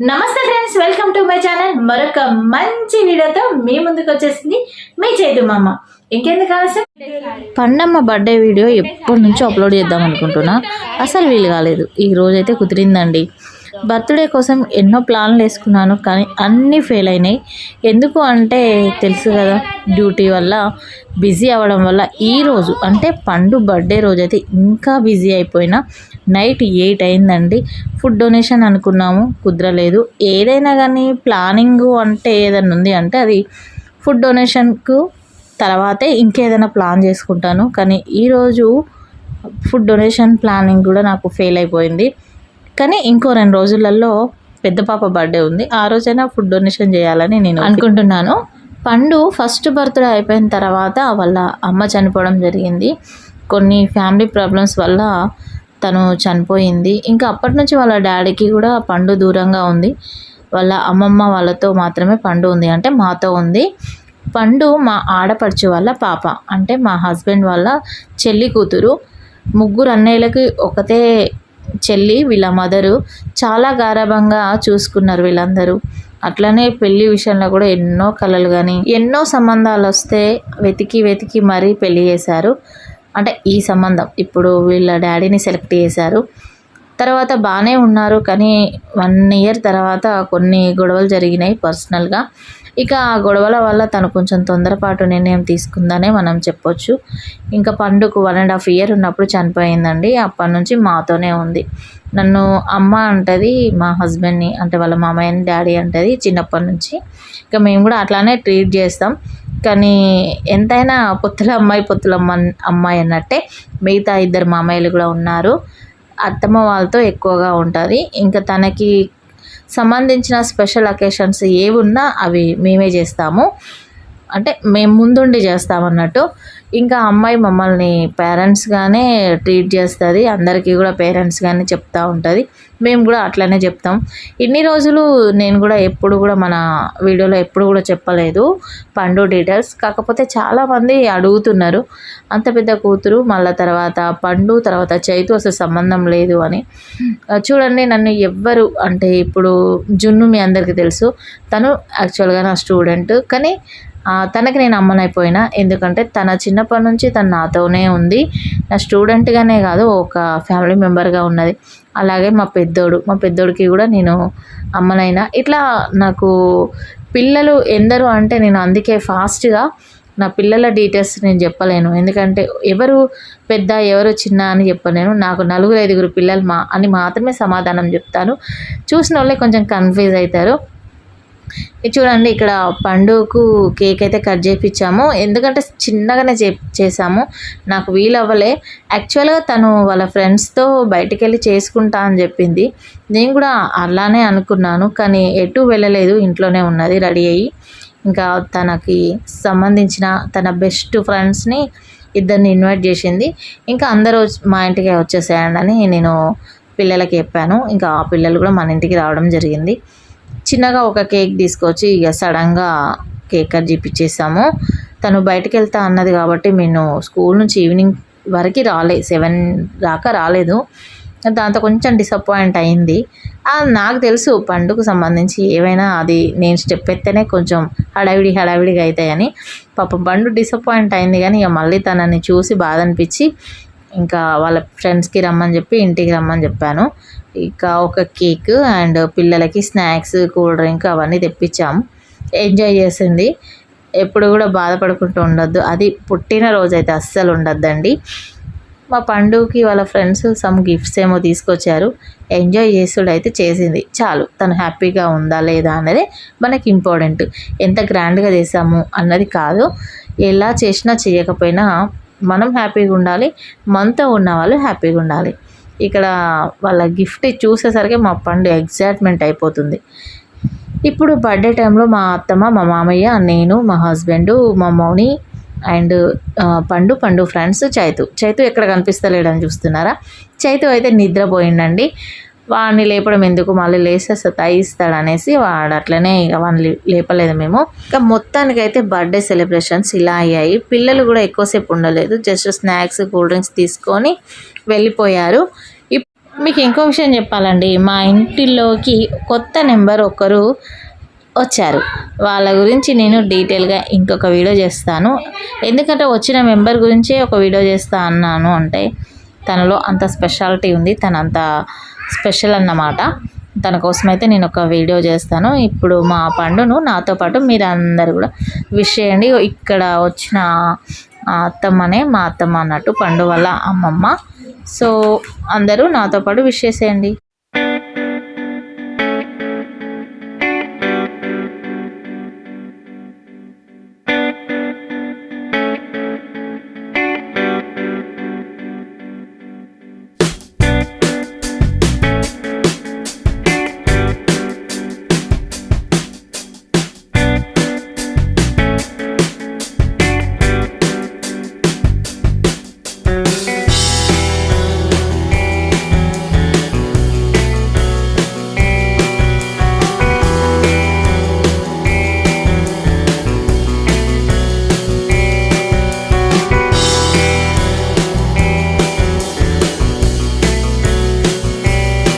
నమస్తే friends welcome to my channel. మరొక మంచి వీడియోతో మీ ముందుకు వచ్చేసింది మీ చేతు మామ. ఇంకెందుకు ఆలస్యం? పండమ్మ బర్త్డే వీడియో ఎప్పటి నుంచో అప్లోడ్ చేద్దాం అనుకుంటున్నా. అసలు వీలు కాలేదు. ఈ రోజైతే కుదిరిందండి. బర్త్డే కోసం ఎన్నో ప్లాన్లు వేసుకున్నాను కానీ అన్నీ ఫెయిల్ అయినాయి. ఎందుకు అంటే తెలుసు కదా డ్యూటీ వల్ల బిజీ అవ్వడం వల్ల ఈరోజు అంటే పండు బర్త్డే రోజు అయితే ఇంకా బిజీ అయిపోయినా నైట్ ఎయిట్ అయిందండి. ఫుడ్ డొనేషన్ అనుకున్నాము కుదరలేదు. ఏదైనా కానీ ప్లానింగ్ అంటే ఏదైనా ఉంది అంటే అది ఫుడ్ డొనేషన్కు తర్వాతే ఇంకేదైనా ప్లాన్ చేసుకుంటాను. కానీ ఈరోజు ఫుడ్ డొనేషన్ ప్లానింగ్ కూడా నాకు ఫెయిల్ అయిపోయింది. కానీ ఇంకో రెండు రోజులలో పెద్ద పాప బర్త్డే ఉంది. ఆ రోజైనా ఫుడ్ డొనేషన్ చేయాలని నేను అనుకుంటున్నాను. పండు ఫస్ట్ బర్త్డే అయిపోయిన తర్వాత వాళ్ళ అమ్మ చనిపోవడం జరిగింది. కొన్ని ఫ్యామిలీ ప్రాబ్లమ్స్ వల్ల తను చనిపోయింది. ఇంకా అప్పటి నుంచి వాళ్ళ డాడీకి కూడా పండు దూరంగా ఉంది. వాళ్ళ అమ్మమ్మ వాళ్ళతో మాత్రమే పండు ఉంది. అంటే మాతో ఉంది. పండు మా ఆడపడుచు వాళ్ళ పాప. అంటే మా హస్బెండ్ వాళ్ళ చెల్లి కూతురు. ముగ్గురు అన్నయ్యలకి ఒకతే చెల్లి వీళ్ళ మదరు చాలా గారాభంగా చూసుకున్నారు వీళ్ళందరూ. అట్లనే పెళ్ళి విషయంలో కూడా ఎన్నో కళలు కానీ ఎన్నో సంబంధాలు వస్తే వెతికి వెతికి మరీ పెళ్ళి చేశారు. అంటే ఈ సంబంధం ఇప్పుడు వీళ్ళ డాడీని సెలెక్ట్ చేశారు. తర్వాత బాగానే ఉన్నారు కానీ వన్ ఇయర్ తర్వాత కొన్ని గొడవలు జరిగినాయి పర్సనల్గా. ఇక ఆ గొడవల వల్ల తను కొంచెం తొందరపాటు నిర్ణయం తీసుకుందనే మనం చెప్పొచ్చు. ఇంకా పండుకు వన్ అండ్ హాఫ్ ఇయర్ ఉన్నప్పుడు చనిపోయిందండి. అప్పటి నుంచి మాతోనే ఉంది. నన్ను అమ్మ అంటది మా హస్బెండ్ని అంటే వాళ్ళ మామయ్యని డాడీ అంటది చిన్నప్పటి నుంచి. ఇక మేము కూడా అట్లానే ట్రీట్ చేస్తాం. కానీ ఎంతైనా పొత్తుల అమ్మాయి పొత్తుల అమ్మ అమ్మాయి అన్నట్టే మిగతా ఇద్దరు మామయ్యలు కూడా ఉన్నారు. అత్తమ్మ వాళ్ళతో ఎక్కువగా ఉంటుంది. ఇంకా తనకి సంబంధించిన స్పెషల్ అకేషన్స్ ఏవి ఉన్నా అవి మేమే చేస్తాము. అంటే మేము ముందుండి చేస్తామన్నట్టు. ఇంకా అమ్మాయి మమ్మల్ని పేరెంట్స్గానే ట్రీట్ చేస్తుంది. అందరికీ కూడా పేరెంట్స్గానే చెప్తూ ఉంటుంది. మేము కూడా అట్లనే చెప్తాం. ఇన్ని రోజులు నేను కూడా ఎప్పుడు కూడా మన వీడియోలో ఎప్పుడు కూడా చెప్పలేదు పండు డీటెయిల్స్ కాకపోతే చాలామంది అడుగుతున్నారు. అంత పెద్ద కూతురు మళ్ళీ తర్వాత పండు తర్వాత చైతు అసలు సంబంధం లేదు అని. చూడండి నన్ను ఎవ్వరు అంటే ఇప్పుడు జున్ను మీ అందరికీ తెలుసు. తను యాక్చువల్గా నా స్టూడెంట్ కానీ తనకి నేను అమ్మనైపోయినా. ఎందుకంటే తన చిన్నప్పటి నుంచి తను నాతోనే ఉంది. నా స్టూడెంట్గానే కాదు ఒక ఫ్యామిలీ మెంబర్గా ఉన్నది. అలాగే మా పెద్దోడు మా పెద్దోడికి కూడా నేను అమ్మనైనా. ఇట్లా నాకు పిల్లలు ఎందరు అంటే నేను అందుకే ఫాస్ట్గా నా పిల్లల డీటెయిల్స్ నేను చెప్పలేను. ఎందుకంటే ఎవరు పెద్ద ఎవరు చిన్న అని చెప్పలేను. నాకు నలుగురు ఐదుగురు పిల్లలు మా అని మాత్రమే సమాధానం చెప్తాను. చూసిన వాళ్ళే కొంచెం కన్ఫ్యూజ్ అవుతారు. చూడండి ఇక్కడ పండుగకు కేక్ అయితే కట్ చేయించాము ఎందుకంటే చిన్నగానే చే చేసాము నాకు వీలవ్వలే. యాక్చువల్గా తను వాళ్ళ ఫ్రెండ్స్తో బయటికి వెళ్ళి చేసుకుంటా అని చెప్పింది. నేను కూడా అలానే అనుకున్నాను కానీ ఎటు వెళ్ళలేదు. ఇంట్లోనే ఉన్నది రెడీ అయ్యి. ఇంకా తనకి సంబంధించిన తన బెస్ట్ ఫ్రెండ్స్ని ఇద్దరిని ఇన్వైట్ చేసింది. ఇంకా అందరూ మా ఇంటికి వచ్చేసేయండి అని నేను పిల్లలకి చెప్పాను. ఇంకా ఆ పిల్లలు కూడా మన ఇంటికి రావడం జరిగింది. చిన్నగా ఒక కేక్ తీసుకొచ్చి ఇక సడన్గా కేక్ కట్ చేపించేసాము తను బయటకు వెళ్తా అన్నది కాబట్టి నేను స్కూల్ నుంచి ఈవినింగ్ వరకు రాలే సెవెన్ దాకా రాలేదు. దాంతో కొంచెం డిసప్పాయింట్ అయింది. నాకు తెలుసు పండుగకు సంబంధించి ఏవైనా అది నేను స్టెప్ ఎత్తేనే కొంచెం హడావిడి హడావిడిగా అవుతాయని. పాపం పండు డిసప్పాయింట్ అయింది కానీ ఇక మళ్ళీ తనని చూసి బాధ అనిపించి ఇంకా వాళ్ళ ఫ్రెండ్స్కి రమ్మని చెప్పి ఇంటికి రమ్మని చెప్పాను. ఇంకా ఒక కేక్ అండ్ పిల్లలకి స్నాక్స్ కూల్ డ్రింక్ అవన్నీ తెప్పించాము. ఎంజాయ్ చేసింది. ఎప్పుడు కూడా బాధపడుకుంటూ ఉండొద్దు. అది పుట్టినరోజు అయితే అస్సలు ఉండొద్దండి. మా పండుగకి వాళ్ళ ఫ్రెండ్స్ సమ్ గిఫ్ట్స్ ఏమో తీసుకొచ్చారు. ఎంజాయ్ చేసుడు అయితే చేసింది. చాలు తను హ్యాపీగా ఉందా లేదా అనేది మనకి ఇంపార్టెంట్ ఎంత గ్రాండ్గా చేసాము అన్నది కాదు. ఎలా చేసినా చేయకపోయినా మనం హ్యాపీగా ఉండాలి మనతో ఉన్న వాళ్ళు హ్యాపీగా ఉండాలి. ఇక్కడ వాళ్ళ గిఫ్ట్ చూసేసరికి మా పండు ఎగ్జైట్మెంట్ అయిపోతుంది. ఇప్పుడు బర్త్డే టైంలో మా అత్తమ్మ మా మామయ్య నేను మా హస్బెండ్ మా మౌని అండ్ పండు పండు ఫ్రెండ్స్ చైతు. చైతు ఎక్కడ కనిపిస్తలేడని చూస్తున్నారా? చైతు అయితే నిద్రపోయిండండి వాడిని లేపడం ఎందుకు? మళ్ళీ లేస్తే సతాయిస్తాడు అనేసి వాడు అట్లనే ఇక వాడిని లేపలేదు మేము. ఇక మొత్తానికి అయితే బర్త్డే సెలబ్రేషన్స్ ఇలా అయ్యాయి. పిల్లలు కూడా ఎక్కువసేపు ఉండలేదు. జస్ట్ స్నాక్స్ కూల్ డ్రింక్స్ తీసుకొని వెళ్ళిపోయారు. మీకు ఇంకో విషయం చెప్పాలండి. మా ఇంటిలోకి కొత్త నెంబర్ ఒకరు వచ్చారు. వాళ్ళ గురించి నేను డీటెయిల్గా ఇంకొక వీడియో చేస్తాను. ఎందుకంటే వచ్చిన మెంబర్ గురించే ఒక వీడియో చేస్తా అన్నాను అంటే తనలో అంత స్పెషాలిటీ ఉంది. తనంత స్పెషల్ అన్నమాట. తన కోసం అయితే నేను ఒక వీడియో చేస్తాను. ఇప్పుడు మా పండును నాతో పాటు మీరు అందరు కూడా విష్ చేయండి. ఇక్కడ వచ్చిన అత్తమ్మనే మా అత్తమ్మ అన్నట్టు పండు వాళ్ళ అమ్మమ్మ. సో అందరూ నాతో పాటు విష్ చేసేయండి.